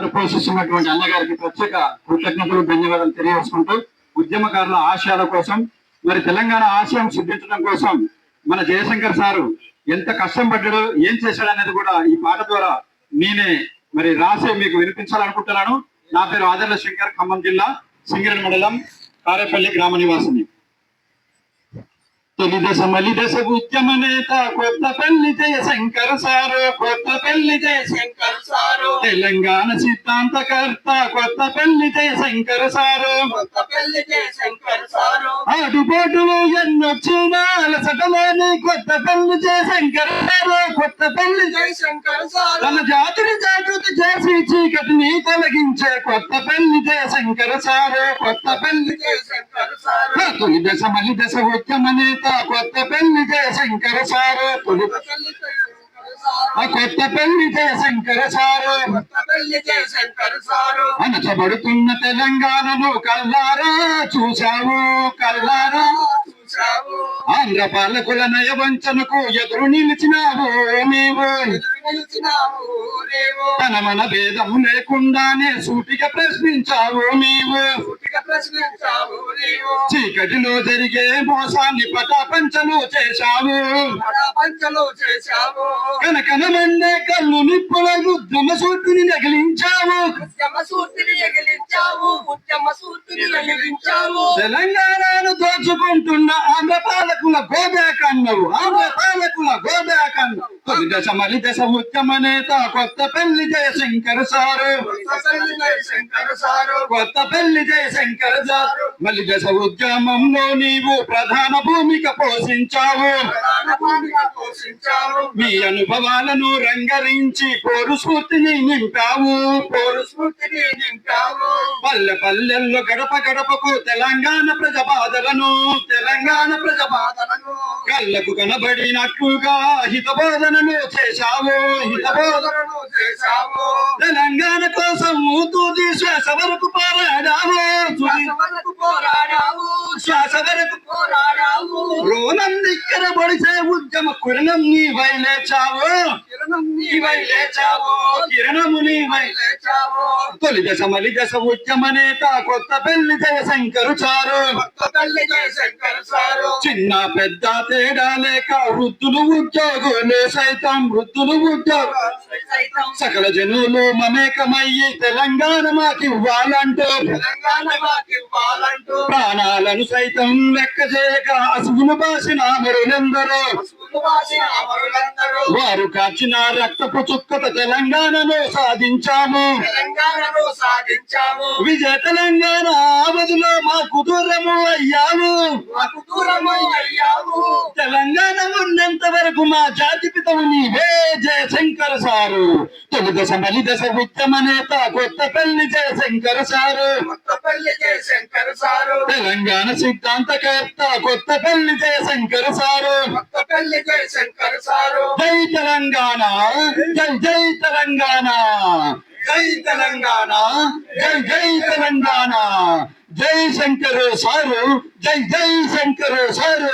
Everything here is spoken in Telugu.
ప్రపోజిస్తున్నటువంటి అన్నగారికి ప్రత్యేక కృతజ్ఞతలు ధన్యవాదాలు తెలియజేసుకుంటూ ఉద్యమకారుల ఆశయాల కోసం మరి తెలంగాణ ఆశయం సిద్ధించడం కోసం మన జయశంకర్ సారు ఎంత కష్టం పడ్డాడు ఏం చేశాడు అనేది కూడా ఈ పాట ద్వారా నేనే మరి రాసే మీకు వినిపించాలనుకుంటున్నాను. నా పేరు ఆదర్ల శంకర్ ఖమ్మం జిల్లా సింగరేణి మండలం కారేపల్లి గ్రామ నివాసిని. తొలి దశ మలి దశ ఉద్యమ నేత కొత్త పెళ్ళి జయ శంకర సారో కొత్త పెళ్ళి జయ శంకర తెలంగాణ సిద్ధాంతకర్త కొత్త పెళ్ళి జయశంకర్ సారు. ఆటుపోటులు ఎన్నొచ్చినా అలసటలేని కొత్త పెళ్ళి జయశంకర్ సారు. కొత్త పెళ్ళి జయ జయశంకర్ సారు. తన జాతిని జాగృతి చేసి చీకటిని తొలగించే కొత్త పెళ్ళి జయశంకర్ సారు. కొత్త పెళ్ళి జయశంకర్ సారు. తొలి దశ మలి దశ ఉద్యమ నేత కొత్త పెళ్ళి జయశంకర సారు. తొలి కొత్త పెళ్ళి జయశంకర్ సారు. ఆ కొత్త పెళ్ళి జయశంకర సారు. అణచబడుతున్న తెలంగాణను కల్లారా చూశావు కల్లారా? చూశావు. ఆంధ్ర పాలకుల నయవంచనకు ఎదురు నిలిచినావు నీవు. తన మన భేదము లేకుండానే సూటిగా ప్రశ్నించావు నీవు. చీకటిలో జరిగే మోసాన్ని పటాపంచలు చేశావు. చేశావు. కనకన మండే కళ్ళు నిప్పుల నగిలించావు. ఉద్యమ సూర్తిని ఎగిలించావు ఉద్యమ సూర్తిని ఎగిలించావు తెలంగాణను దోచుకుంటున్న ఆంధ్ర పాలకుల గోదా కన్నవు ఆంధ్ర పాలకుల గోదా కన్నవు తొలి దశ మలి దశ ఉద్యమ నేత కొత్త పెళ్ళి జయశంకర్ సారు కొత్త పెళ్ళి జయశంకర్ సారు మలి దశ ఉద్యమంలో నీవు ప్రధాన భూమిక పోషించావు ప్రధాన భూమిక పోషించావు మీ అనుభవాలను రంగరించి పోరు స్ఫూర్తిని నింపావు పోరు స్ఫూర్తిని నింపావు పల్లె పల్లెల్లో గడప గడపకు తెలంగాణ ప్రజ బాధలను తెలంగాణ ప్రజ బాధ బాధలను కళ్ళకు కనబడినట్లుగా హితబోధనలు చేశావు. హితబోధన బోధనను చేశావు. తెలంగాణ కోసం తుది శ్వాస వరకు పోరాడావు. పోరాడావు. శ్వాస వరకు పోరాడావు. రోనం దిక్కర పొడిసే ఉద్యమ కురణం నీ వైలేచావు తొలి దశ మలి దశ ఉద్యమ నేత కొత్త పెళ్ళి జయశంకరు చారు చిన్న పెద్ద తేడా లేక వృద్ధులు ఉద్యోగులు సైతం వృద్ధులు ఉద్యోగ సకల జనులు మమేకమయ్యి తెలంగాణ మాకివ్వాలంటూ. ప్రాణాలను సైతం లెక్క చేయక అసుగులు బాసిన మరులెందరో వారు కాచిన రక్తపు చుక్కత తెలంగాణను సాధించాము. తెలంగాణను సాధించాము. విజయ తెలంగాణ ఆవధిలో మాకు దూరము అయ్యాము. తెలంగాణ ఉన్నంత వరకు మా జాతి పితవు నీవే జయశంకర సారు. తొలి దశ మలి దశ ఉత్తమ నేత కొత్త పెళ్ళి జయశంకర సారు. జయశంకర్ సారు. తెలంగాణ సిద్ధాంతకర్త కొత్త పెళ్ళి జయశంకర సారు. కొత్త జై తెలంగాణ జై జై తెలంగాణ. జై తెలంగాణ. జై జై తెలంగాణ. జై శంకరు సారు జై జై శంకరు సారు.